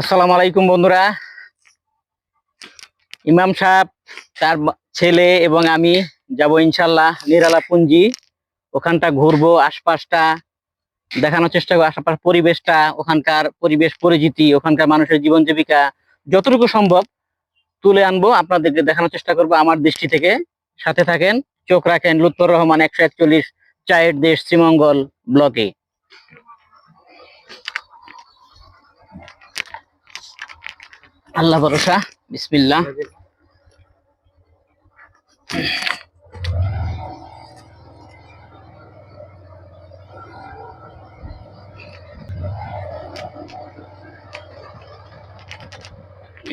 আসসালামু আলাইকুম বন্ধুরা। ইমাম সাহেব, তার ছেলে এবং আমি যাব ইনশাল্লাহ নিরালা পুঞ্জি। ওখানটা ঘুরবো, আশপাশটা দেখানোর চেষ্টা করব আশপাশ পরিবেশটা, ওখানকার পরিবেশ পরিচিতি, ওখানকার মানুষের জীবন জীবিকা, যতটুকু সম্ভব তুলে আনব। আপনাদেরকে দেখানোর চেষ্টা করব আমার দৃষ্টি থেকে। সাথে থাকেন, চোখ রাখেন, লুৎফর রহমান একশো একচল্লিশ চায়ের দেশ শ্রীমঙ্গল ব্লকে। আল্লাহ ভরসা বিসমিল্লাহ।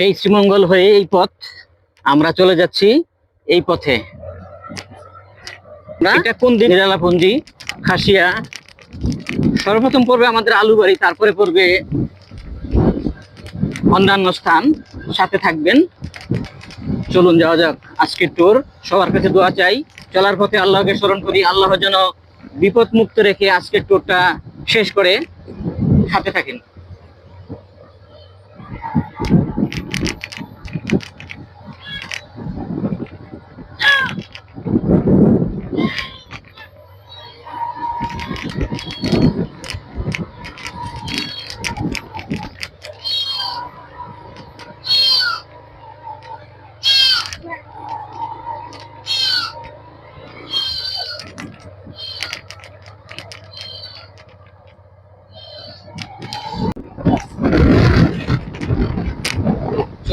এই শ্রীমঙ্গল হয়ে এই পথ আমরা চলে যাচ্ছি এই পথে। এটা কোন দিন? নিরালাপুঞ্জি খাসিয়া। সর্বপ্রথম পড়বে আমাদের আলুবাড়ি তারপরে পড়বে অন্যান্য স্থান সাথে থাকবেন। চলুন যাওয়া যাক আজকের ট্যুর সবার কাছে দোয়া চাই, চলার পথে আল্লাহকে স্মরণ করি, আল্লাহ যেন বিপদ মুক্ত রেখে আজকের ট্যুরটা শেষ করে সাথে থাকেন।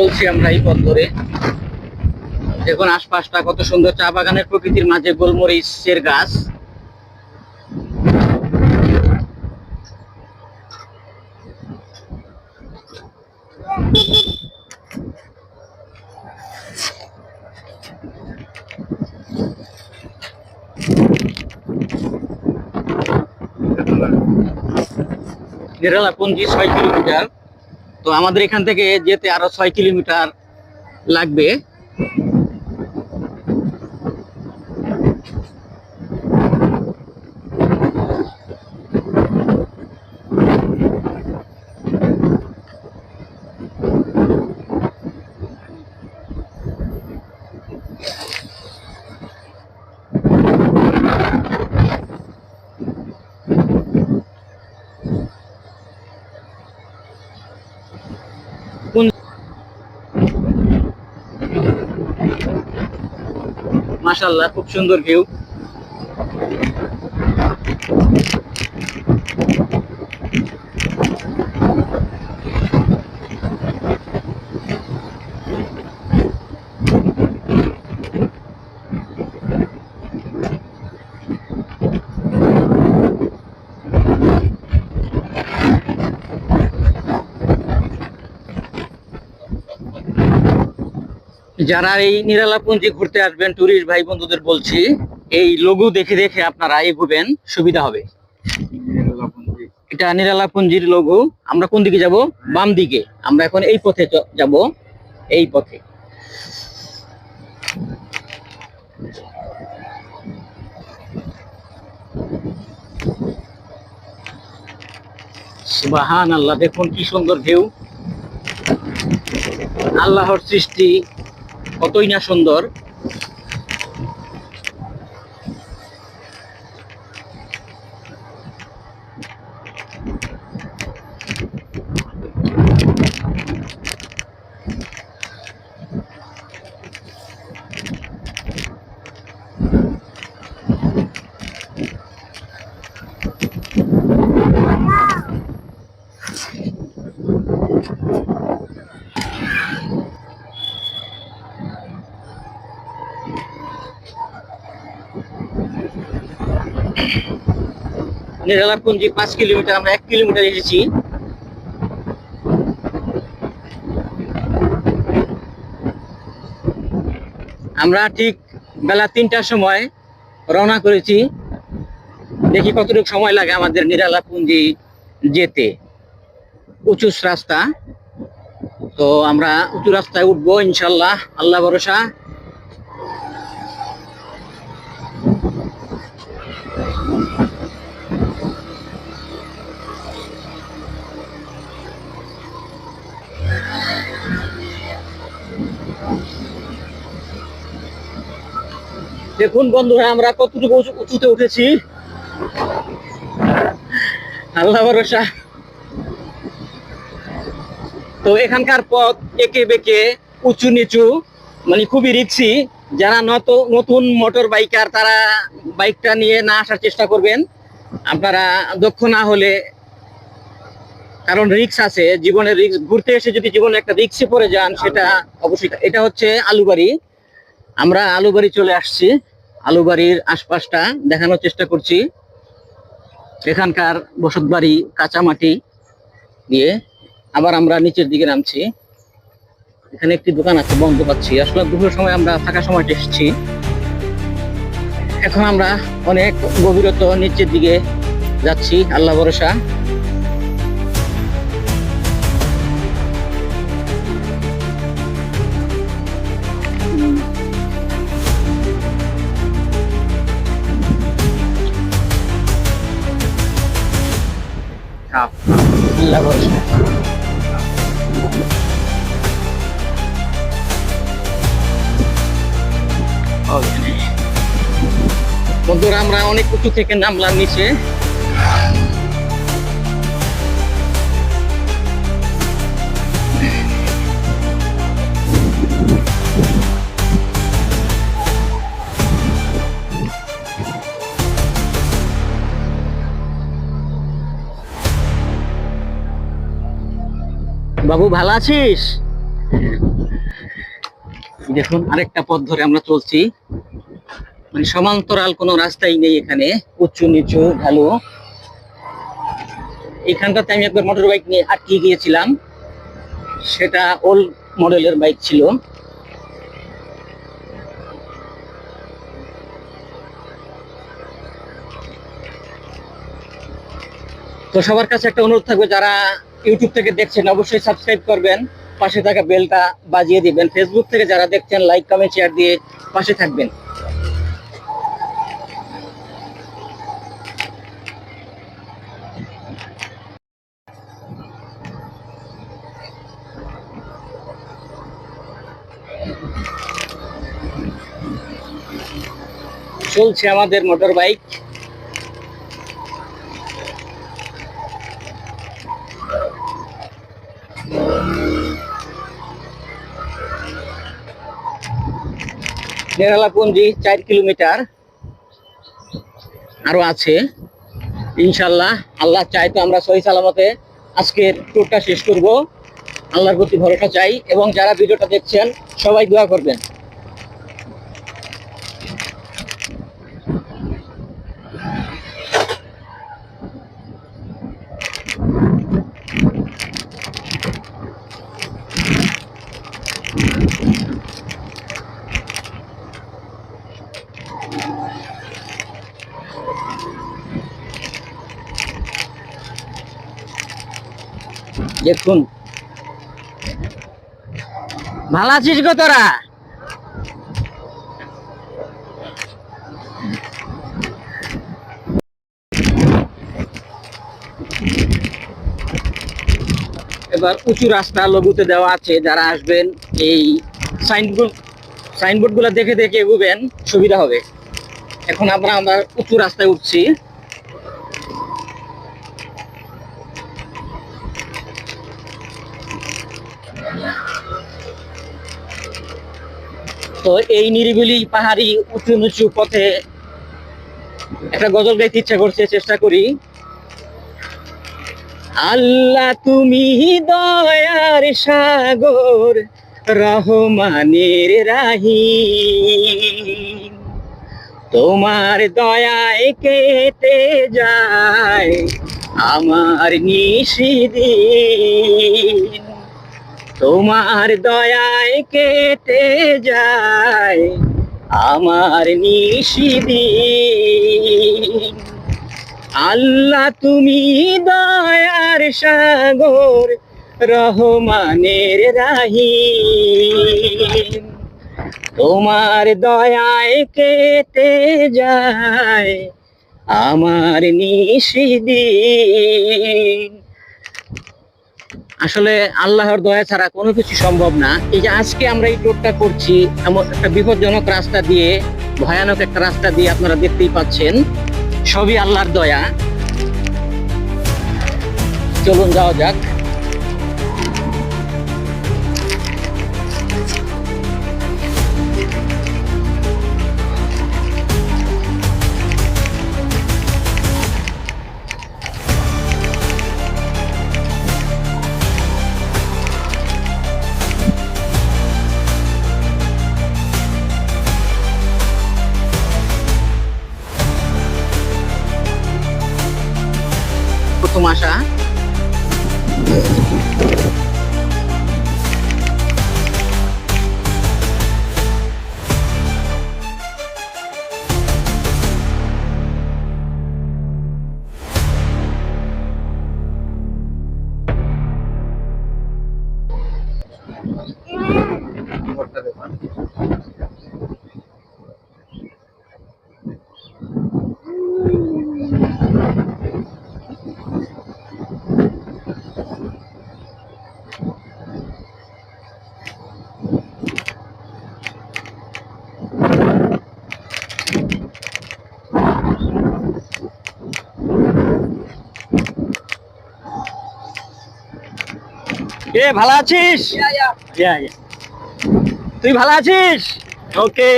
চলছি আমরা এই পথ ধরে দেখুন আশপাশটা কত সুন্দর চা বাগানের প্রকৃতির মাঝে গোলমরিচের গাছ নিরালা পুঞ্জি ছয় কিলোমিটার। তো আমাদের এখান থেকে যেতে আরও ছয় কিলোমিটার লাগবে। মাশাল্লাহ খুব সুন্দর ভিউ যারা এই নিরালাপুঞ্জি ঘুরতে আসবেন টুরিস্ট ভাই বন্ধুদের বলছি এই লঘু দেখে দেখে আপনারা এগোবেন সুবিধা হবে। এটা নিরালাপুঞ্জির লঘু। আমরা কোন দিকে যাব? বাম দিকে। আমরা এখন এই পথে যাব। এই পথে। সুবাহান আল্লাহ দেখুন কি সুন্দর ঢেউ। আল্লাহর সৃষ্টি। কতই না সুন্দর। নিরালাপুঞ্জি পাঁচ কিলোমিটার, আমরা এক কিলোমিটার এসেছি। আমরা ঠিক বেলা তিনটার সময় রওনা করেছি। দেখি কতটুকু সময় লাগে আমাদের নিরালাপুঞ্জি যেতে। উঁচু রাস্তা। তো আমরা উঁচু রাস্তায় উঠবো, ইনশাল্লাহ, আল্লাহ ভরসা। দেখুন বন্ধুরা, আমরা কতটুকু উঁচু- উঁচুতে উঠেছি। আল্লাহ ভরসা। তো এখানকার পথ একে বেঁকে উঁচু নিচু মানে খুবই রিক্সি। যারা নত নতুন মোটর বাইকার, তারা বাইকটা নিয়ে না আসার চেষ্টা করবেন। আপনারা দক্ষ না হলে, কারণ রিক্স আছে, জীবনের রিক্স, ঘুরতে এসে যদি জীবনে একটা রিক্সে পড়ে যান, সেটা অবশ্যই এটা হচ্ছে আলুবাড়ি। আমরা আলুবাড়ি চলে আসছি। আলুবাড়ির আশপাশটা দেখানোর চেষ্টা করছি। এখানকার বসত বাড়ি কাঁচামাটি দিয়ে আবার আমরা নিচের দিকে নামছি। এখানে একটি দোকান আছে, বন্ধ পাচ্ছি। আসলে দুপুরের সময় আমরা ফাঁকা সময়টা এসেছি। এখন আমরা অনেক গভীরত নিচের দিকে যাচ্ছি, আল্লাহ ভরসা। আল্লাহ ভরসা বন্ধুরা আমরা অনেক উঁচু থেকে নামলাম নিচে। বাবু, ভালো আছিস? দেখুন, আরেকটা পথ ধরে আমরা চলছি। মানে সমান্তরাল কোনো রাস্তাই নেই এখানে, উঁচু, নিচু ঢালু এখানটাতে আমি একবার মোটর বাইক নিয়ে আটকে গিয়েছিলাম। সেটা ওল্ড মডেলের বাইক ছিল। তো সবার কাছে একটা অনুরোধ থাকবে, যারা ইউটিউব থেকে দেখছেন, অবশ্যই সাবস্ক্রাইব করবেন, পাশে থাকা বেলটা বাজিয়ে দিবেন। ফেসবুক থেকে যারা দেখছেন লাইক কমেন্ট শেয়ার দিয়ে পাশে থাকবেন। চলছে আমাদের মোটর বাইক নেরালাপুঞ্জি চার কিলোমিটার আরও আছে। ইনশাল্লাহ আল্লাহ চাই তো আমরা সহি সালামতে আজকের ট্যুরটা শেষ করব। আল্লাহর প্রতি ভরসা চাই এবং যারা ভিডিওটা দেখছেন, সবাই দোয়া করবেন। দেখুন। ভালো আছিস গো তোরা? এবার উঁচু রাস্তা লঘুতে দেওয়া আছে, যারা আসবেন, এই সাইনবোর্ড সাইনবোর্ডগুলা দেখে দেখে এগোবেন, সুবিধা হবে। এখন আমরা আমরা উঁচু রাস্তায় উঠছি। তো এই নিরিবিলি পাহাড়ি উঁচু নিচু পথে একটা গজল গাইতে ইচ্ছা করছে, চেষ্টা করি। আল্লাহ তুমি দয়ার সাগর, রহমানের রাহি তোমার দয়ায় কেটে যায় আমার নিশিদিন। তোমার দয়ায় কেটে যায় আমার নিশিদিন আল্লাহ, তুমি দয়ার সাগর, রহমানের রাহি তোমার দয়ায় কেটে যায় আমার নিশিদিন আসলে আল্লাহর দয়া ছাড়া কোনো কিছু সম্ভব না। এই যে আজকে আমরা এই টোটটা করছি, এমন একটা বিপজ্জনক রাস্তা দিয়ে, ভয়ানক একটা রাস্তা দিয়ে আপনারা দেখতেই পাচ্ছেন, সবই আল্লাহর দয়া। চলুন যাওয়া যাক। এ ভালো আছিস। তুই ভালো আছিস? ওকে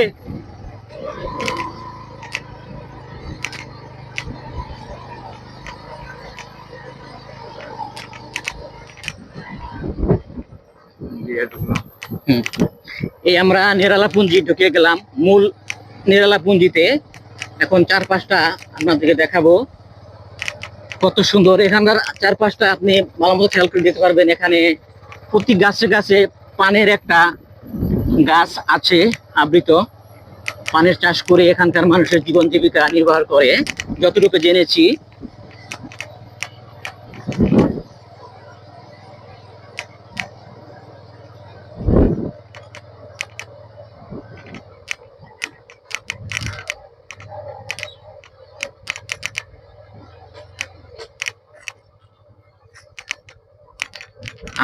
এই আমরা নিরালা পুঞ্জি ঢুকে গেলাম মূল নিরালা পুঞ্জিতে এখন চার পাঁচটা আপনাদেরকে দেখাবো। কত সুন্দর এখানকার চার পাঁচটা আপনি ভালো মতো খেয়াল করে দিতে পারবেন। এখানে প্রতি গাছে গাছে পানের একটা গাছ আছে আবৃত। পানের চাষ করে এখানকার মানুষের জীবন জীবিকা নির্বাহ করে। যতটুকু জেনেছি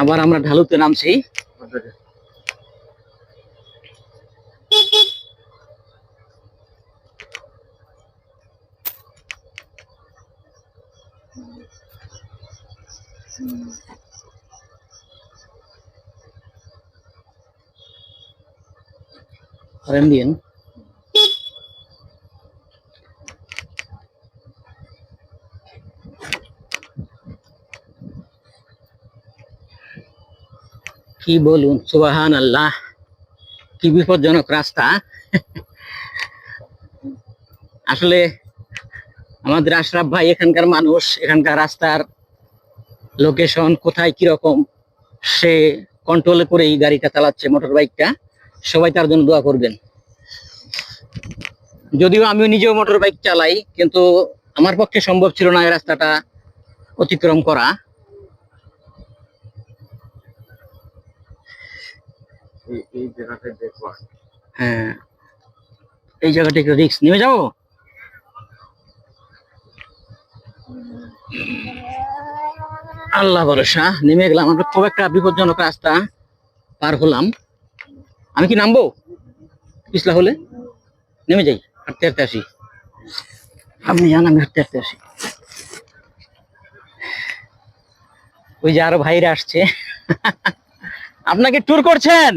আবার আমরা ঢালুতে নামছি। keren din কি বলুন? সুবাহান আল্লাহ কি বিপজ্জনক রাস্তা। আসলে আমাদের আশরাফ ভাই এখানকার মানুষ, এখানকার রাস্তার লোকেশন কোথায়, কীরকম, সে কন্ট্রোল করে এই গাড়িটা চালাচ্ছে মোটর বাইকটা সবাই তার জন্য দোয়া করবেন। যদিও আমিও নিজেও মোটর বাইক চালাই, কিন্তু আমার পক্ষে সম্ভব ছিল না এই রাস্তাটা অতিক্রম করা। এই জায়গাটা দেখো হ্যাঁ। এই জায়গাটা একটু রিক্স নেমে যাব? আল্লাহ ভরসা, নেমে গেলাম। আমরা খুব একটা বিপজ্জনক রাস্তা পার হলাম। আমি কি নামবো? পিছলা হলে? নেমে যাই, হাঁটতে হাঁটতে আসি। আপনি যান, আমি হাঁটতে হাঁটতে আসি। ওই যে আরও ভাইরা আসছে। আপনাকে ট্যুর করছেন?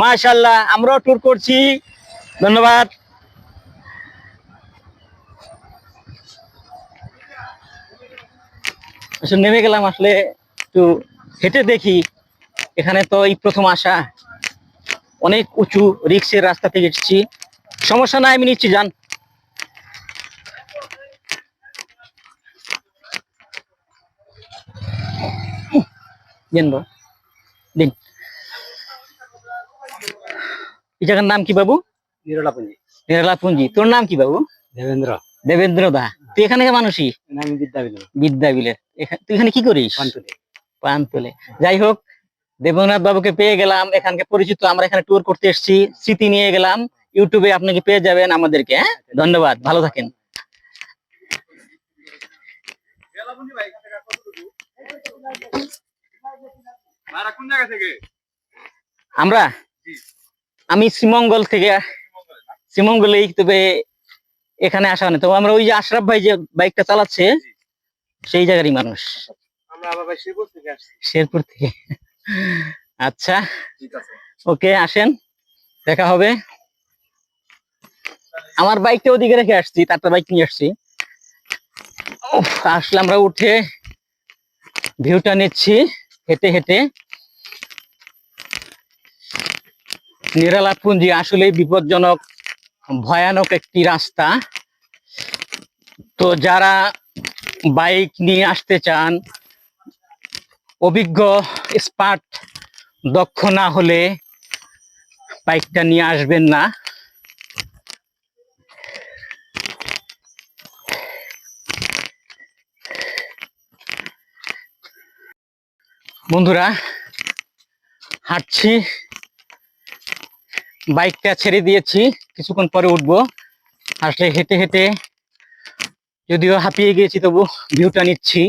মাশাল্লাহ আমরাও ট্যুর করছি। ধন্যবাদ। নেমে গেলাম আসলে একটু হেঁটে দেখি। এখানে তো এই প্রথম আসা। অনেক উঁচু রিক্সের রাস্তা থেকে এসেছি। সমস্যা নাই, আমি নিচ্ছি, যান। দিন দিন। এই জায়গার নাম কি বাবু? নিরলাপুঞ্জি। নিরালা পুঞ্জি তোর নাম কি বাবু? দেবেন্দ্র। দেবেন্দ্র দা। তুই এখানে মানুষই? আমি বিদ্যাবিদ। বিদ্যা বিলের তুই এখানে কি করিস? পান্তুলে। পান তোলে যাই হোক দেবনাথ বাবুকে পেয়ে গেলাম। এখানকে পরিচিত আমরা এখানে ট্যুর করতে এসেছি। স্মৃতি নিয়ে গেলাম। ইউটিউবে আপনাকে পেয়ে যাবেন আমাদেরকে হ্যাঁ? ধন্যবাদ। ভালো থাকেন। ভাড়া কোন জায়গা থেকে? আমরা? জি। আমি শ্রীমঙ্গল থেকে শ্রীমঙ্গলেই তবে এখানে আসা নেই তবে আমরা ওই যে আশরাফ ভাই যে বাইকটা চালাচ্ছে সেই জায়গারই মানুষ। শেরপুর থেকে আচ্ছা। ওকে আসেন। দেখা হবে। আমার বাইকটা ওদিকে রেখে আসছি তারটা বাইক নিয়ে আসছি। আসলে আমরা উঠে ভিউটা নিচ্ছি হেঁটে হেঁটে। নিরালা পুঞ্জি আসলে বিপজ্জনক, ভয়ানক একটি রাস্তা। তো যারা বাইক নিয়ে আসতে চান, অভিজ্ঞ স্পার্ট দক্ষ না হলে বাইকটা নিয়ে আসবেন না। বন্ধুরা, হাঁটছি। বাইকটা ছেড়ে দিয়েছি। কিছুক্ষণ পরে উঠবো। আসলে হেঁটে হেঁটে যদিও হাঁপিয়ে গিয়েছি, তবু ভিউটা নিচ্ছি।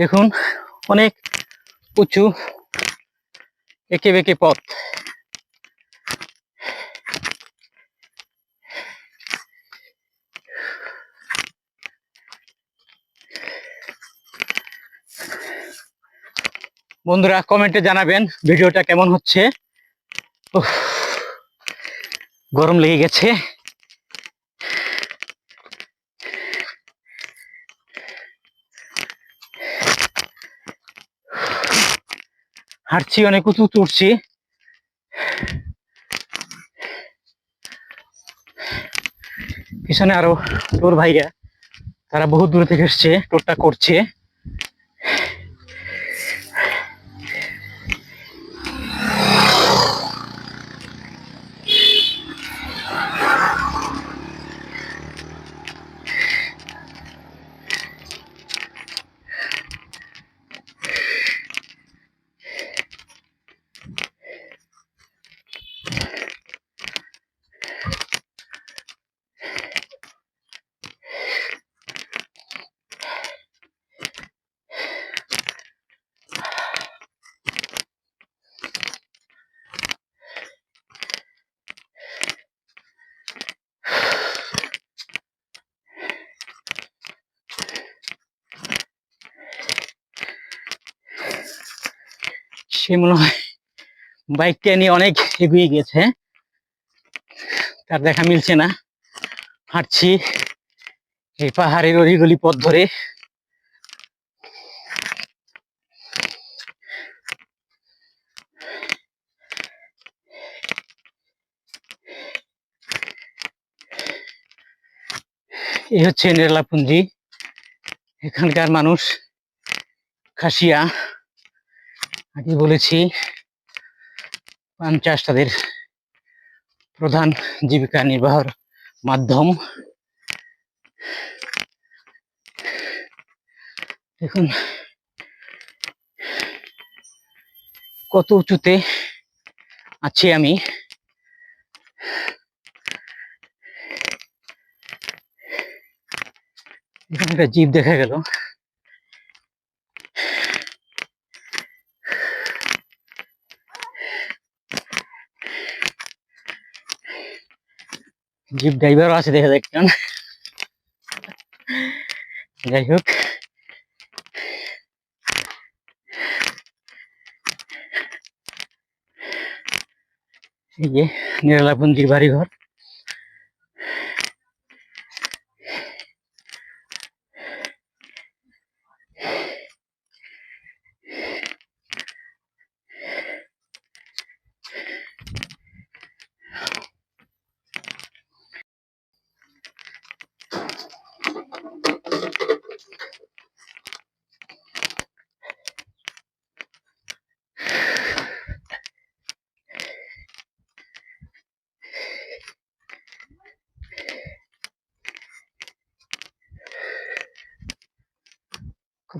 দেখুন, অনেক উঁচু, এঁকে বেঁকে পথ। বন্ধুরা কমেন্টে জানাবেন ভিডিওটা কেমন হচ্ছে। গরম লেগে গেছে। হাঁটছি, অনেক উঁচু উঠছি। পিছনে আরও তোর ভাইরা তারা বহু দূর থেকে এসছে টোরটা করছে। সে মনে হয় বাইকটা নিয়ে অনেক এগিয়ে গেছে। তার দেখা মিলছে না। হাঁটছি এই পাহাড়ের অলিগলি পথ ধরে। এই হচ্ছে নেরলাপুঞ্জি। এখানকার মানুষ খাসিয়া। আগে বলেছি পান চাষ তাদের প্রধান জীবিকা নির্বাহর মাধ্যম। দেখুন, কত উঁচুতে আছি আমি। এখানে একটা জিপ দেখা গেল। জিপ ড্রাইভারও আছে দেখা যায় একজন যাই হোক। এই যে নিরালাপুঞ্জির বাড়িঘর।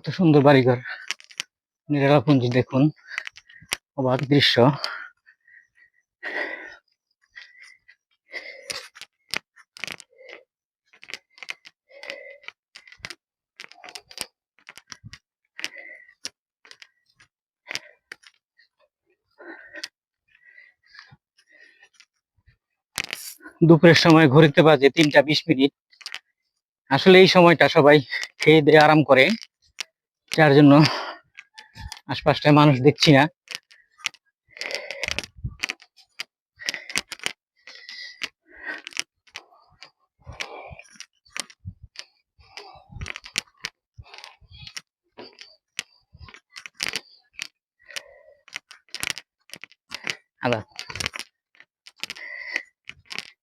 কত সুন্দর বাড়িঘর। নিরালাপুঞ্জি দেখুন অবাক দৃশ্য। দুপুরের সময় ঘুরিতে বাজে তিনটা বিশ মিনিট। আসলে এই সময়টা সবাই খেয়ে দিয়ে আরাম করে। যার জন্য আশপাশটায় মানুষ দেখছি না।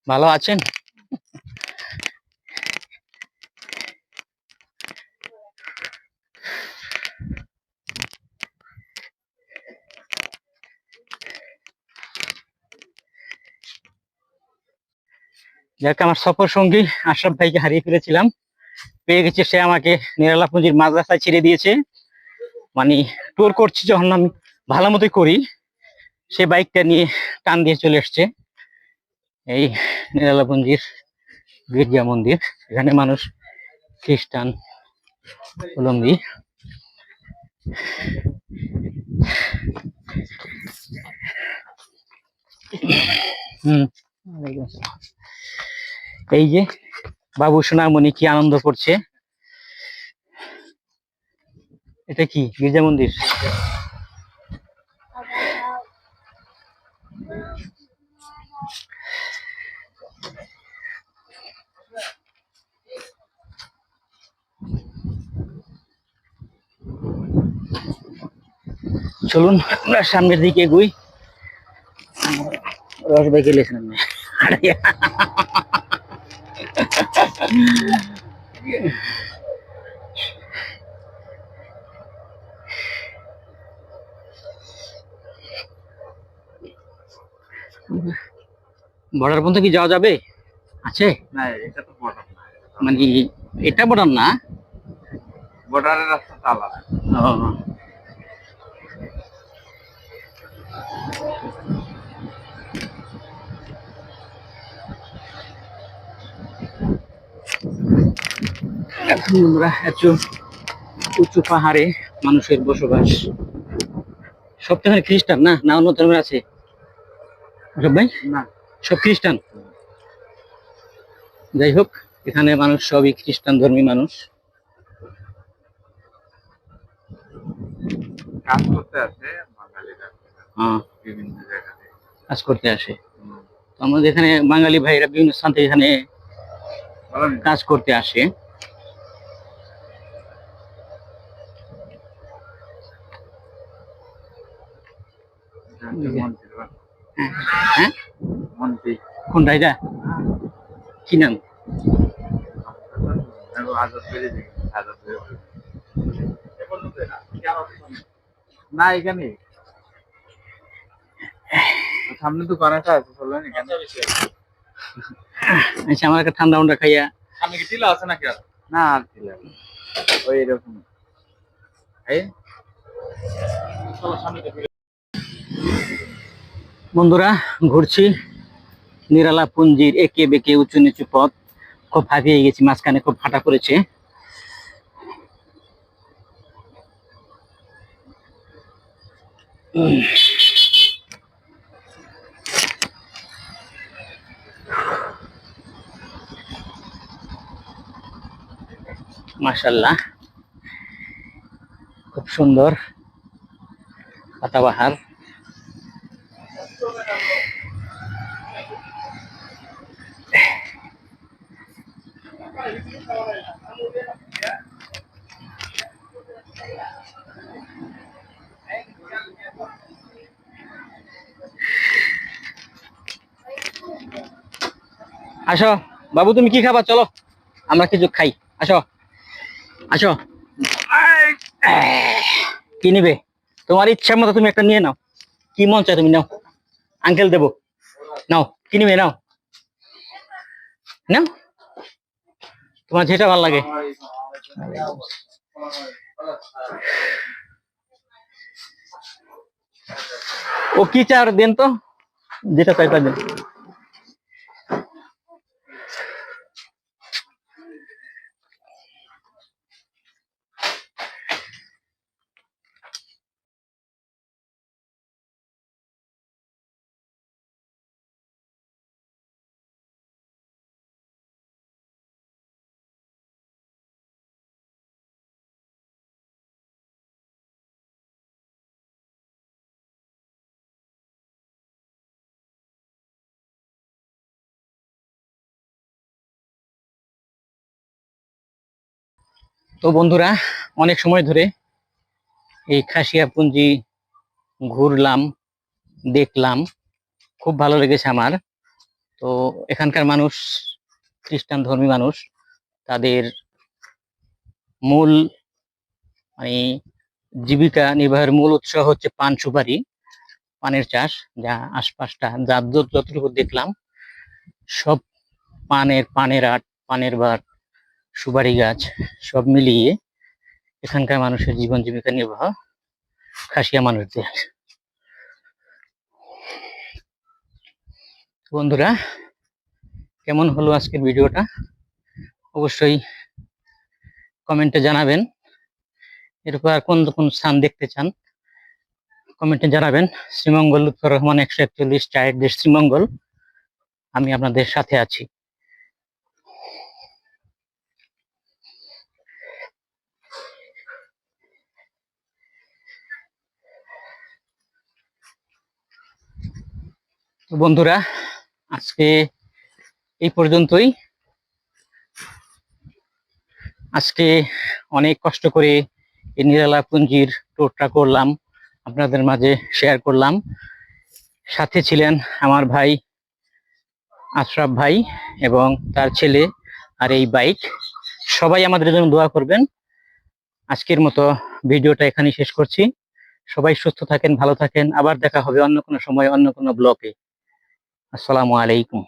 ভালো আছেন? যাকে আমার সফর সঙ্গী আশরাফ ভাইকে হারিয়ে ফেলেছিলাম। পেয়ে গেছে সে আমাকে নিরালা পুঁজির মাঝ রাস্তায় ছেড়ে দিয়েছে। মানে ট্যুর করছি যখন আমি ভালো মতোই করি, সে বাইকটা নিয়ে টান দিয়ে চলে এসছে। এই নিরালাপুঞ্জির গির্জা মন্দির, এখানে মানুষ খ্রিস্টান অবলম্বী হম। এই যে বাবু সোনামণি কি আনন্দ করছে? এটা কি? গির্জা মন্দির? চলুন, আমরা সামনের দিকে এগুই। রস বেঁকে লেছিলাম বর্ডার পর্যন্ত কি যাওয়া যাবে? আছে? না এটা তো বর্ডার মানে এটা বর্ডার না? বর্ডারের রাস্তা আলাদা। আমরা এত উঁচু পাহাড়ে মানুষের বসবাস। সব তো খ্রিস্টান না? না অন্য ধর্মের আছে? সব ভাই? না। সব খ্রিস্টান? যাই হোক এখানে মানুষ সবই খ্রিস্টান ধর্মী মানুষ। কাজ করতে আহ, কাজ করতে আসে। আমাদের এখানে বাঙালি ভাইরা বিভিন্ন স্থান থেকে এখানে কাজ করতে আসে। হ্যাঁ। কোনটা এটা? কি নাম? আজাদ পেরে আজাদ পেরে না এখানে। সামনে তো করাটা আছে এখানে। আচ্ছা আমার একটা ঠান্ডা উন্ডা খাইয়া। সামনে কি টিলা আছে নাকি আর? না আর টিলা নেই। ওই এরকম। এই? বন্ধুরা, ঘুরছি। নিরালা পুঞ্জির একে বেঁকে উঁচু নিচু পথ। খুব হাঁপিয়ে গেছি, মাঝখানে খুব ফাটা করেছে মাশাল্লাহ খুব সুন্দর পাতাবাহার আসো, বাবু তুমি কি খাবা? চলো, আমরা কিছু খাই। আসো আসো। কি নিবে? তোমার ইচ্ছা মতো তুমি একটা নিয়ে নাও। কি মন চায় তুমি নাও। আঙ্কেল দেবো। নাও, কি নিবে নাও। নাও। তোমার যেটা ভালো লাগে। ও কি চার দেন তো? যেটা চাই তা দেন। তো বন্ধুরা, অনেক সময় ধরে এই খাসিয়া পুঞ্জি ঘুরলাম, দেখলাম, খুব ভালো লেগেছে আমার। তো এখানকার মানুষ, খ্রিস্টান ধর্মী মানুষ, তাদের মূল মানে জীবিকা নির্বাহের মূল উৎস হচ্ছে পান সুপারি, পানের চাষ, যা আশপাশটা যা যত- যতটুকু দেখলাম, সব পানের পানের আট, পানের বাট সুপারি গাছ সব মিলিয়ে এখানকার মানুষের জীবন জীবিকা নির্বাহ খাসিয়া মানুষদের। বন্ধুরা, কেমন হলো আজকের ভিডিওটা? অবশ্যই কমেন্টে জানাবেন। এরপর আর কোন কোন স্থান দেখতে চান, কমেন্টে জানাবেন। শ্রীমঙ্গল লুৎফর রহমান একশো একচল্লিশ, চায়ের দেশ শ্রীমঙ্গল। আমি আপনাদের সাথে আছি। তো বন্ধুরা, আজকে এই পর্যন্তই। আজকে অনেক কষ্ট করে এই নিরালা পুঞ্জির ট্যুরটা করলাম, আপনাদের মাঝে শেয়ার করলাম। সাথে ছিলেন আমার ভাই আশরাফ ভাই এবং তার ছেলে আর এই বাইক সবাই আমাদের জন্য দোয়া করবেন। আজকের মতো ভিডিওটা এখানেই শেষ করছি। সবাই সুস্থ থাকেন, ভালো থাকেন। আবার দেখা হবে অন্য কোনো সময়, অন্য কোনো ব্লকে আসসালামু আলাইকুম।